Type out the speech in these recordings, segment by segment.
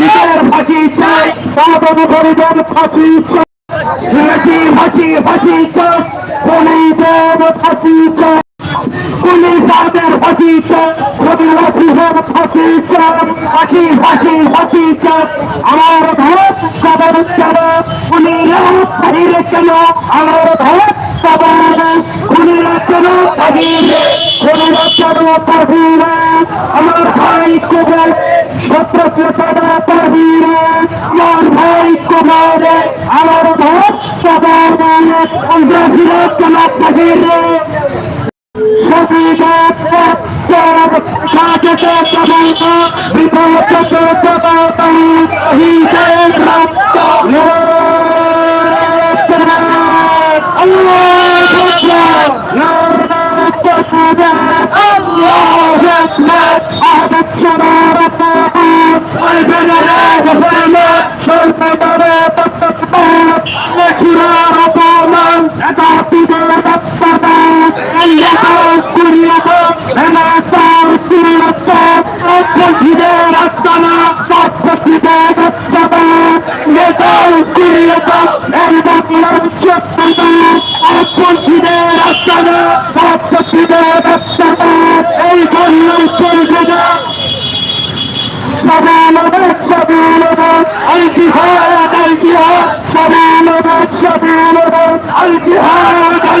বিচার ফাঁসি চাই পাবন পরিজন ফাঁসি ফাঁসি ফাঁসি ফাঁসি চাই পরিজন ফাঁসি চাই। পুলিশদের ফাঁসি চাই প্রতিবাসীদের ফাঁসি চাই। ফাঁসি ফাঁসি ফাঁসি চাই। আমার ভারত সবার চারা পুলিরা বাহিরে কেন আমার ভারত সবার পুলিরা কেন বাহিরে পুলিরা কেন বাহিরে আমার ভাই বাহিরে আমার ভাই কুমার আমার ভারত সবার সন্ত্রাসীরা কেন সমানবাদ সমানবাদ আল জিহাদ আল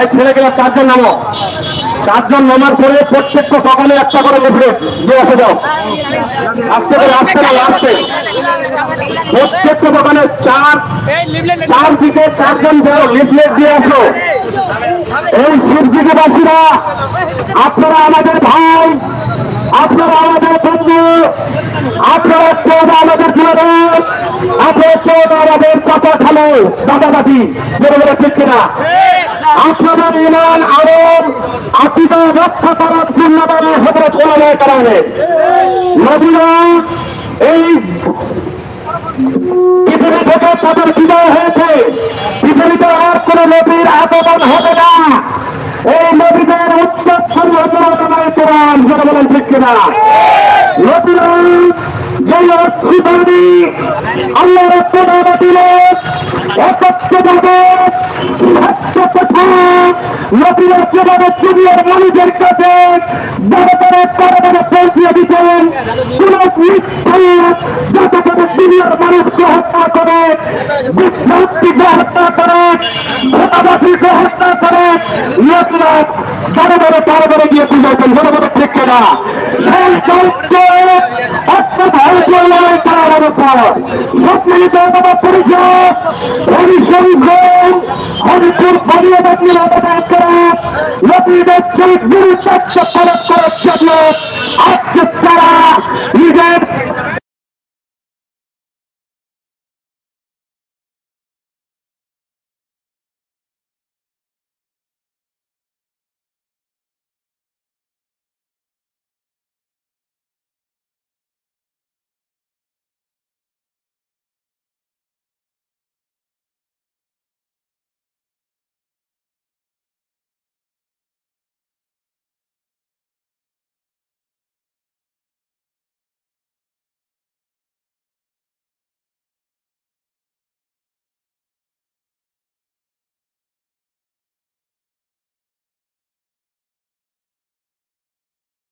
এই ছেলেগুলো চারজন নামো। চারজন নামার পরে প্রত্যেকটা সকালে একটা করে লিফলেট দিয়ে আসে দাও আসতে করে আসতে না আসতে। প্রত্যেকটা দোকানে চার চার দিকে চারজন যাও, লিফলেট দিয়ে আসো। এই শিবদিকেবাসীরা আপনারা আমাদের ভাই, আপনারা আমাদের বন্ধু, আপনারা কেউ আমাদের দেন আপনারা কেউ আমাদের কথা খালো দাদা দাদি বলে ঠিক কিনা। আপনাদের ইমান আরব আকিদা রক্ষা করার জিম্মাদারি হজরত ওলামায় কারণে নদীরা এই পৃথিবী থেকে তাদের বিদায় হয়েছে। পৃথিবীতে আর কোন নদীর আগমন হবে না। এই নদীদের উচ্চত সর্বজনায় কোরআন যেটা বলেন ঠিক কিনা। নদীরা যে অর্থবাদী আল্লাহ রক্ষা দিল, একত্রভাবে সত্য নদীরা যেভাবে দুনিয়ার মানুষের কাছে বড় বড় বড় বড় পৌঁছিয়ে দিতেন কোন যাতে করে দুনিয়ার মানুষকে হত্যা করে, বিভ্রান্তিকে হত্যা করে ভোটাবাসীকে হত্যা করে। লোকরা বড় বড় বড় বড় গিয়ে বুঝাইতেন বড় বড় ঠিক না সেই চলছে অর্থাৎ ভারতীয় পর সম্মিলিত পরিষদ হরিশঙ্খ হরিপুর বলিয়া বাদী করা নদীদের প্রয়োগ করার জন্য